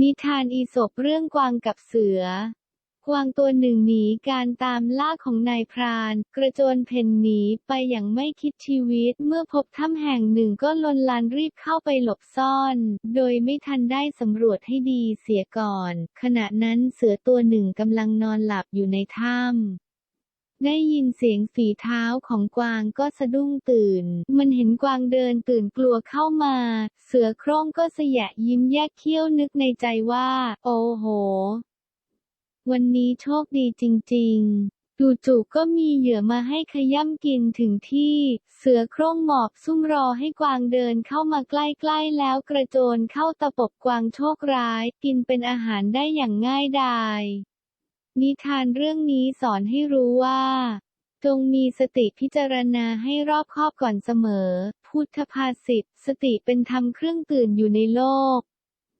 นิทานอีสปเรื่องกวางกับเสือกวางตัวหนึ่งหนีการตามล่าของนายพราน กระโจนเพ่นหนีไปอย่างไม่คิดชีวิต เมื่อพบถ้ำแห่งหนึ่งก็ลนลานรีบเข้าไปหลบซ่อน โดยไม่ทันได้สำรวจให้ดีเสียก่อน ขณะนั้นเสือตัวหนึ่งกำลังนอนหลับอยู่ในถ้ำ ได้ยินเสียงฝีเท้าของกวางก็สะดุ้งตื่น มันเห็นกวางเดินตื่นกลัวเข้ามา เสือโคร่งก็สยะยิ้มแยกเขี้ยวนึกในใจว่า โอ้โห วันนี้โชคดีจริง ๆจู่ๆก็มีเหยื่อมาให้ขย่ำกินถึงที่ เสือโคร่งหมอบซุ่มรอให้กวางเดินเข้ามาใกล้ๆแล้วกระโจนเข้าตะปบกวางโชคร้าย กินเป็นอาหารได้อย่างง่ายดาย นิทานเรื่องนี้สอนให้รู้ว่า จงมีสติพิจารณาให้รอบคอบก่อนเสมอ พุทธภาษิต สติเป็นธรรมเครื่องตื่นอยู่ในโลก